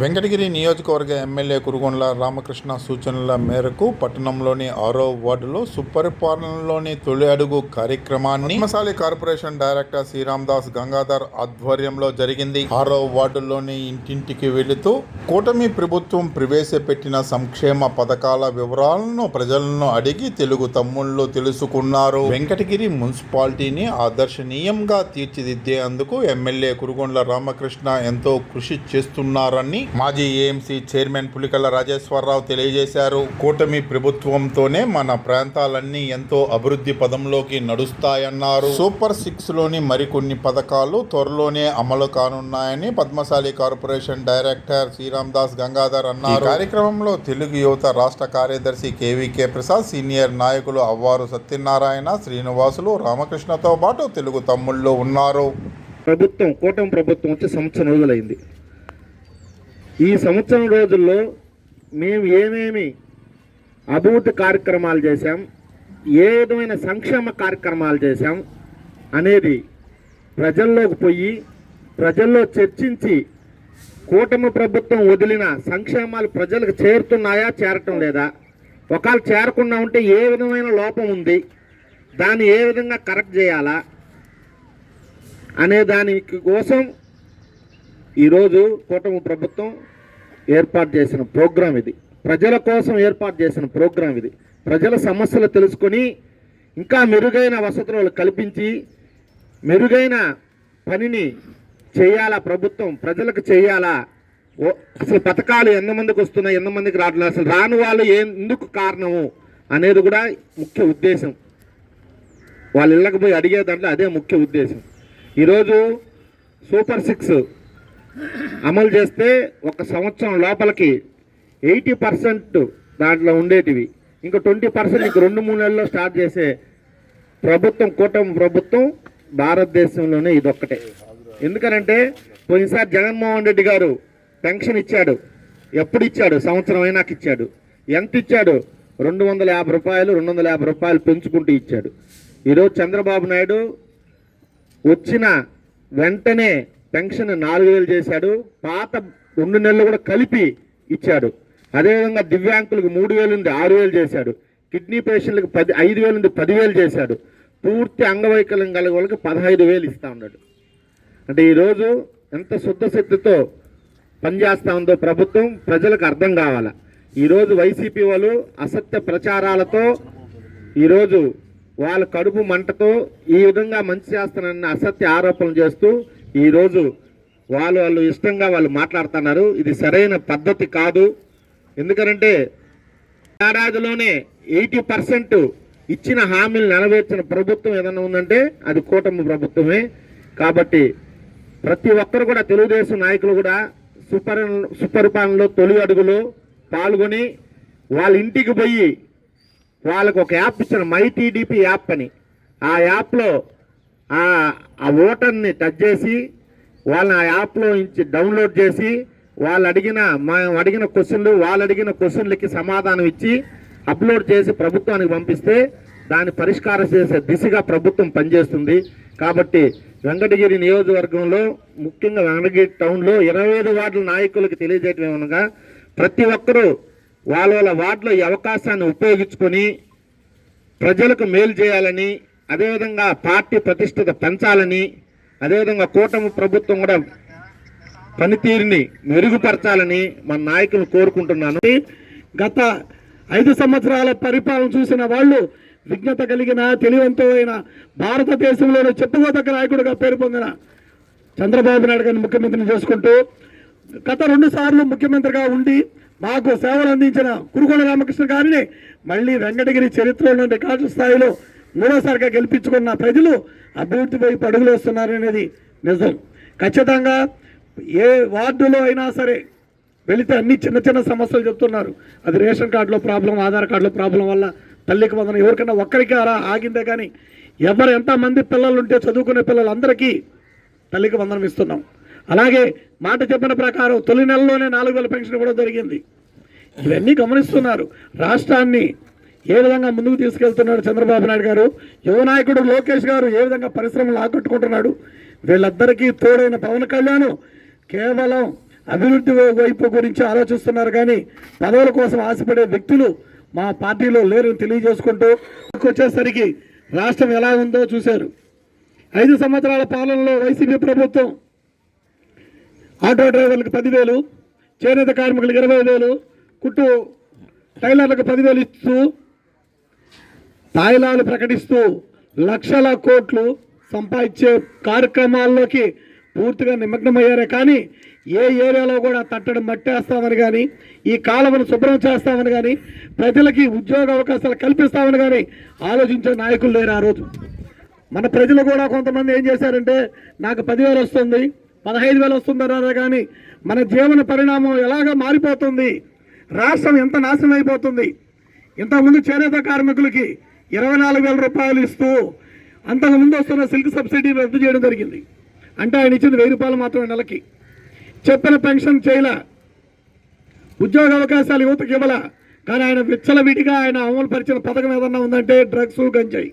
Venkatagiri నియోజకవర్గ MLA Kurugondla Ramakrishna సూచనల మేరకు పట్టణంలోని ఆరో వార్డులో సుపరిపాలనలోని తొలి అడుగు కార్యక్రమాన్ని మసాలి కార్పొరేషన్ డైరెక్టర్ శ్రీరామ్ దాస్ గంగాధర్ ఆధ్వర్యంలో జరిగింది. ఆరో వార్డులోని ఇంటింటికి వెళుతూ కూటమి ప్రభుత్వం ప్రవేశపెట్టిన సంక్షేమ పథకాల వివరాలను ప్రజలను అడిగి తెలుగు తమ్ముళ్ళు తెలుసుకున్నారు. వెంకటగిరి మున్సిపాలిటీని ఆదర్శనీయంగా తీర్చిదిద్దేందుకు ఎమ్మెల్యే కురుగొండ్ల రామకృష్ణ ఎంతో కృషి చేస్తున్నారని మాజీ ఏఎంసీ చైర్మన్ పులికల రాజేశ్వరరావు తెలియజేశారు. కూటమి ప్రభుత్వంతోనే మన ప్రాంతాలన్నీ ఎంతో అభివృద్ధి పదంలోకి నడుస్తాయన్నారు. సూపర్ సిక్స్లోని మరికొన్ని పథకాలు త్వరలోనే అమలు కానున్నాయని పద్మశాలి కార్పొరేషన్ డైరెక్టర్ శ్రీరామ్ దాస్ గంగాధర్ అన్నారు. కార్యక్రమంలో తెలుగు యువత రాష్ట్ర కార్యదర్శి కేవీకే ప్రసాద్ సీనియర్ నాయకులు అవ్వారు సత్యనారాయణ శ్రీనివాసులు రామకృష్ణతో పాటు తెలుగు తమ్ముళ్ళు ఉన్నారు. ప్రభుత్వం కూటమి ప్రభుత్వం వచ్చి సంవత్సరం రోజులైంది. ఈ సంవత్సరం రోజుల్లో మేము ఏమేమి అభివృద్ధి కార్యక్రమాలు చేశాం ఏ విధమైన సంక్షేమ కార్యక్రమాలు చేశాం అనేది ప్రజల్లోకి పోయి ప్రజల్లో చర్చించి కూటమి ప్రభుత్వం వదిలిన సంక్షేమాలు ప్రజలకు చేరుతున్నాయా చేరటం లేదా? ఒకవేళ చేరకుండా ఉంటే ఏ విధమైన లోపం ఉంది? దాన్ని ఏ విధంగా కరెక్ట్ చేయాలా? అనే దానికి కోసం ఈరోజు కూటమి ప్రభుత్వం ఏర్పాటు చేసిన ప్రోగ్రాం ఇది. ప్రజల కోసం ఏర్పాటు చేసిన ప్రోగ్రాం ఇది. ప్రజల సమస్యలు తెలుసుకొని ఇంకా మెరుగైన వసతులు కల్పించి మెరుగైన పనిని చేయాలా ప్రభుత్వం? ప్రజలకు చేయాలా? ఓ అసలు పథకాలు ఎంతమందికి వస్తున్నాయి? ఎంతమందికి రావట్లేదు? అసలు రాని వాళ్ళు ఎందుకు కారణము అనేది కూడా ముఖ్య ఉద్దేశం. వాళ్ళు ఇళ్ళకి పోయి అడిగే దాంట్లో అదే ముఖ్య ఉద్దేశం. ఈరోజు సూపర్ సిక్స్ అమలు చేస్తే ఒక సంవత్సరం లోపలికి ఎయిటీ పర్సెంట్ దాంట్లో ఉండేటివి. ఇంకా ట్వంటీ పర్సెంట్ ఇంక రెండు మూడు నెలల్లో స్టార్ట్ చేసే ప్రభుత్వం కూటమి ప్రభుత్వం భారతదేశంలోనే ఇదొక్కటే. ఎందుకనంటే పోయినసారి జగన్మోహన్ రెడ్డి గారు పెన్షన్ ఇచ్చాడు. ఎప్పుడు ఇచ్చాడు? సంవత్సరం అయినాక ఇచ్చాడు. ఎంత ఇచ్చాడు? రెండు వందల యాభై రూపాయలు రెండు వందల యాభై రూపాయలు పెంచుకుంటూ ఇచ్చాడు. ఈరోజు చంద్రబాబు నాయుడు వచ్చిన వెంటనే పెన్షన్ నాలుగు వేలు చేశాడు పాత రెండు నెలలు కూడా కలిపి ఇచ్చాడు. అదేవిధంగా దివ్యాంకులకు మూడు వేలు నుండి ఆరు వేలు చేశాడు. కిడ్నీ పేషెంట్లకు పది ఐదు వేలు నుండి పదివేలు చేశాడు. పూర్తి అంగవైకల్యం కలిగే వాళ్ళకి పదహైదు వేలు ఇస్తూ ఉన్నాడు. అంటే ఈరోజు ఎంత శుద్ధశక్తితో పనిచేస్తూ ఉందో ప్రభుత్వం ప్రజలకు అర్థం కావాల. ఈరోజు వైసీపీ వాళ్ళు అసత్య ప్రచారాలతో ఈరోజు వాళ్ళ కడుపు మంటతో ఈ విధంగా మంచి చేస్తానన్న అసత్య ఆరోపణలు చేస్తూ ఈరోజు వాళ్ళు వాళ్ళు ఇష్టంగా వాళ్ళు మాట్లాడుతున్నారు. ఇది సరైన పద్ధతి కాదు. ఎందుకంటే ఏడాదిలోనే ఎయిటీ పర్సెంట్ ఇచ్చిన హామీలు నెరవేర్చిన ప్రభుత్వం ఏదైనా ఉందంటే అది కూటమి ప్రభుత్వమే. కాబట్టి ప్రతి ఒక్కరు కూడా తెలుగుదేశం నాయకులు కూడా సుపరి సుపరిపాలనలో తొలి అడుగులో పాల్గొని వాళ్ళ ఇంటికి పోయి వాళ్ళకు ఒక యాప్ ఇచ్చిన మై టీడీపీ యాప్ అని. ఆ యాప్లో ఆ ఓటర్ని టచ్ చేసి వాళ్ళని ఆ యాప్లో నుంచి డౌన్లోడ్ చేసి వాళ్ళు అడిగిన మనం అడిగిన క్వశ్చన్లు వాళ్ళు అడిగిన క్వశ్చన్లకి సమాధానం ఇచ్చి అప్లోడ్ చేసి ప్రభుత్వానికి పంపిస్తే దాన్ని పరిష్కారం చేసే దిశగా ప్రభుత్వం పనిచేస్తుంది. కాబట్టి వెంకటగిరి నియోజకవర్గంలో ముఖ్యంగా వెంకటగిరి టౌన్లో ఇరవై ఐదు వార్డుల నాయకులకు తెలియజేయటం ఏమనగా ప్రతి ఒక్కరూ వాళ్ళ వాళ్ళ వార్డులో ఈ అవకాశాన్ని ఉపయోగించుకొని ప్రజలకు మేలు చేయాలని అదేవిధంగా పార్టీ ప్రతిష్టత పెంచాలని అదేవిధంగా కూటమి ప్రభుత్వం కూడా పనితీరుని మెరుగుపరచాలని మన నాయకులు కోరుకుంటున్నాను. గత ఐదు సంవత్సరాల పరిపాలన చూసిన వాళ్ళు విజ్ఞత కలిగిన తెలివంతమైన భారతదేశంలోని చెప్పుకోదగ్గ నాయకుడిగా పేరు పొందిన చంద్రబాబు నాయుడు గారిని ముఖ్యమంత్రిని చేసుకుంటూ గత రెండు సార్లు ముఖ్యమంత్రిగా ఉండి మాకు సేవలు అందించిన కురుకొండ రామకృష్ణ గారిని మళ్ళీ వెంకటగిరి చరిత్రలో రికార్డు స్థాయిలో మూడోసారిగా గెలిపించుకున్న ప్రజలు అభివృద్ధి వైపు అడుగులు వేస్తున్నారనేది నిజం. ఖచ్చితంగా ఏ వార్డులో అయినా సరే వెళితే అన్ని చిన్న చిన్న సమస్యలు చెప్తున్నారు. అది రేషన్ కార్డులో ప్రాబ్లం ఆధార్ కార్డులో ప్రాబ్లం వల్ల తల్లికి వందనం. ఎవరికైనా ఒక్కరికి అలా ఆగిందే కానీ ఎవరు ఎంతమంది పిల్లలు ఉంటే చదువుకునే పిల్లలందరికీ తల్లికి వందనం ఇస్తున్నాం. అలాగే మాట చెప్పిన ప్రకారం తొలి నెలలోనే నాలుగు వేల పెన్షన్ కూడా జరిగింది. ఇవన్నీ గమనిస్తున్నారు. రాష్ట్రాన్ని ఏ విధంగా ముందుకు తీసుకెళ్తున్నాడు చంద్రబాబు నాయుడు గారు? యువ నాయకుడు లోకేష్ గారు ఏ విధంగా పరిశ్రమలు ఆకట్టుకుంటున్నాడు? వీళ్ళందరికీ తోడైన పవన్ కళ్యాణ్ కేవలం అభివృద్ధి వైపు గురించి ఆలోచిస్తున్నారు కానీ పదవుల కోసం ఆశపడే వ్యక్తులు మా పార్టీలో లేరని తెలియజేసుకుంటూ వచ్చేసరికి రాష్ట్రం ఎలా ఉందో చూశారు. ఐదు సంవత్సరాల పాలనలో వైసీపీ ప్రభుత్వం ఆటో డ్రైవర్లకు పదివేలు చేనేత కార్మికులకు ఇరవై వేలు కుట్టు టైలర్లకు పదివేలు ఇస్తూ తాయిలాలు ప్రకటిస్తూ లక్షల కోట్లు సంపాదించే కార్యక్రమాల్లోకి పూర్తిగా నిమగ్నమయ్యారే. కానీ ఏ ఏరియాలో కూడా తట్టడం మట్టేస్తామని కానీ ఈ కాలువను శుభ్రం చేస్తామని కానీ ప్రజలకి ఉద్యోగ అవకాశాలు కల్పిస్తామని కానీ ఆలోచించే నాయకులు లేరు ఆ రోజు. మన ప్రజలు కూడా కొంతమంది ఏం చేశారంటే నాకు పదివేలు వస్తుంది పదహైదు వేలు వస్తుందన్నారు కానీ మన జీవన పరిణామం ఎలాగ మారిపోతుంది రాష్ట్రం ఎంత నాశనం అయిపోతుంది ఇంతకుముందు చేనేత కార్మికులకి ఇరవై నాలుగు వేల రూపాయలు ఇస్తూ అంతకుముందు వస్తున్న సిల్క్ సబ్సిడీ రద్దు చేయడం జరిగింది. అంటే ఆయన ఇచ్చింది వెయ్యి రూపాయలు మాత్రమే నెలకి. చెప్పిన పెన్షన్ చేయలే. ఉద్యోగ అవకాశాలు యువతకి ఇవ్వాల. కానీ ఆయన విచ్చలవిడిగా ఆయన అమలు పరిచిన పథకం ఏదన్నా ఉందంటే డ్రగ్స్ గంజాయి.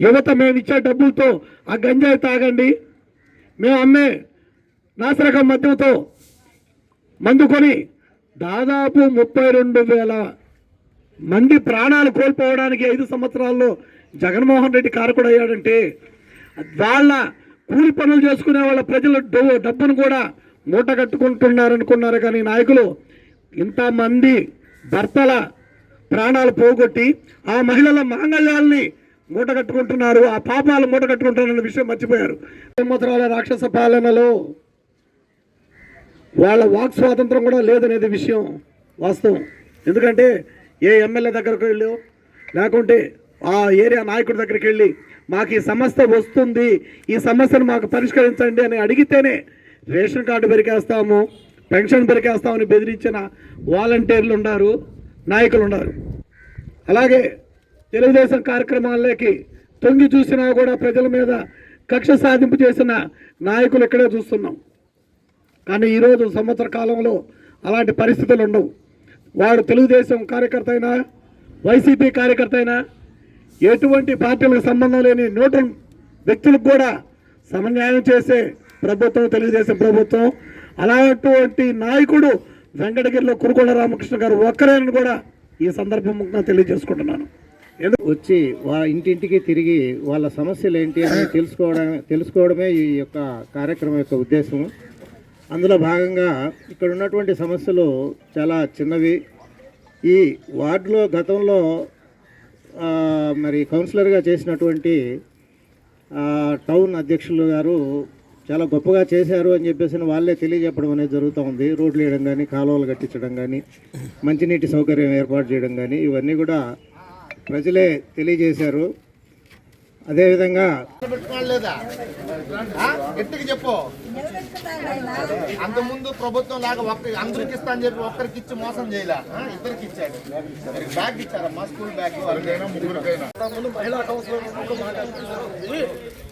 యువత మేము ఇచ్చే డబ్బులతో ఆ గంజాయి తాగండి. మేము అమ్మే నాసిరకం మద్యంతో మందు కొని దాదాపు ముప్పై రెండు వేల మంది ప్రాణాలు కోల్పోవడానికి ఐదు సంవత్సరాల్లో జగన్మోహన్ రెడ్డి కారకుడు అయ్యాడంటే వాళ్ళ కూలి పనులు చేసుకునే వాళ్ళ ప్రజల డబ్బు- డబ్బును కూడా మూట కట్టుకుంటున్నారనుకున్నారు. కానీ నాయకులు ఇంతమంది భర్తల ప్రాణాలు పోగొట్టి ఆ మహిళల మాంగళ్యాల్ని మూట కట్టుకుంటున్నారు. ఆ పాపాలు మూట కట్టుకుంటున్నారన్న విషయం మర్చిపోయారు. సంవత్సరాల రాక్షస పాలనలో వాళ్ళ వాక్ స్వాతంత్రం కూడా లేదనేది విషయం వాస్తవం. ఎందుకంటే ఏ ఎమ్మెల్యే దగ్గరకు వెళ్ళో లేకుంటే ఆ ఏరియా నాయకుడి దగ్గరికి వెళ్ళి మాకు ఈ సమస్య వస్తుంది ఈ సమస్యను మాకు పరిష్కరించండి అని అడిగితేనే రేషన్ కార్డు పెరికేస్తాము పెన్షన్ పెరికేస్తామని బెదిరించిన వాలంటీర్లు ఉన్నారు నాయకులు ఉన్నారు. అలాగే తెలుగుదేశం కార్యక్రమాల్లోకి తొంగి చూసినా కూడా ప్రజల మీద కక్ష సాధింపు చేసిన నాయకులు ఇక్కడే చూస్తున్నాం. కానీ ఈరోజు సంవత్సర కాలంలో అలాంటి పరిస్థితులు ఉండవు. వాడు తెలుగుదేశం కార్యకర్త అయినా వైసీపీ కార్యకర్త అయినా ఎటువంటి పార్టీలకు సంబంధం లేని న్యూట్రల్ వ్యక్తులకు కూడా సమన్యాయం చేసే ప్రభుత్వం తెలుగుదేశం ప్రభుత్వం అలాంటి నాయకుడు వెంకటగిరిలో కురుకొండ రామకృష్ణ గారు ఒక్కరేనని కూడా ఈ సందర్భంగా తెలియజేసుకుంటున్నాను. ఎందుకు? వచ్చి వా ఇంటింటికి తిరిగి వాళ్ళ సమస్యలు ఏంటి అని తెలుసుకోవడం తెలుసుకోవడమే ఈ యొక్క కార్యక్రమం యొక్క ఉద్దేశం అందులో భాగంగా ఇక్కడ ఉన్నటువంటి సమస్యలు చాలా చిన్నవి. ఈ వార్డులో గతంలో మరి కౌన్సిలర్గా చేసినటువంటి టౌన్ అధ్యక్షులు గారు చాలా గొప్పగా చేశారు అని చెప్పేసి వాళ్ళే తెలియజెప్పడం అనేది జరుగుతూ ఉంది. రోడ్లు వేయడం కానీ కాలువలు కట్టించడం కానీ మంచినీటి సౌకర్యం ఏర్పాటు చేయడం కానీ ఇవన్నీ కూడా ప్రజలే తెలియజేశారు. అదేవిధంగా పెట్టుకోలేదా గట్టికి చెప్పు. అంత ముందు ప్రభుత్వం లాగా ఒక్క అందరికి ఇస్తా అని చెప్పి ఒక్కరికి ఇచ్చి మోసం చేయలే. ఇద్దరికి ఇచ్చాడు. బ్యాగ్ ఇచ్చారమ్మా స్కూల్ బ్యాగ్. ముందు మహిళా కౌన్సిలర్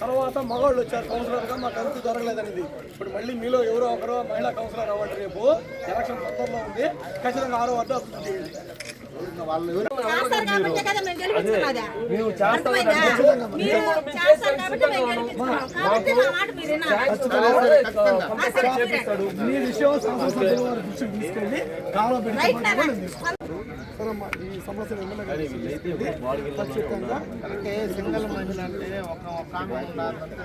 తర్వాత మగవాళ్ళు వచ్చారు కౌన్సిలర్గా మాకు అంత జరగలేదనేది ఇప్పుడు మళ్ళీ మీలో ఎవరో ఒకరు మహిళా కౌన్సిలర్ అవ్వండి రేపు. ఎలక్షన్ తొందరలో ఉంది. ఖచ్చితంగా ఆరో వద్ద అభివృద్ధి చేయండి మేము. కాబట్టి మా విషయం వారి దృష్టికి తీసుకెళ్ళి కాలం ఈ తీసుకెళ్ళి ఖచ్చితంగా అంటే సింగల్ మహిళ అంటే ఒక ఒక ఆమె ఉండాలంటే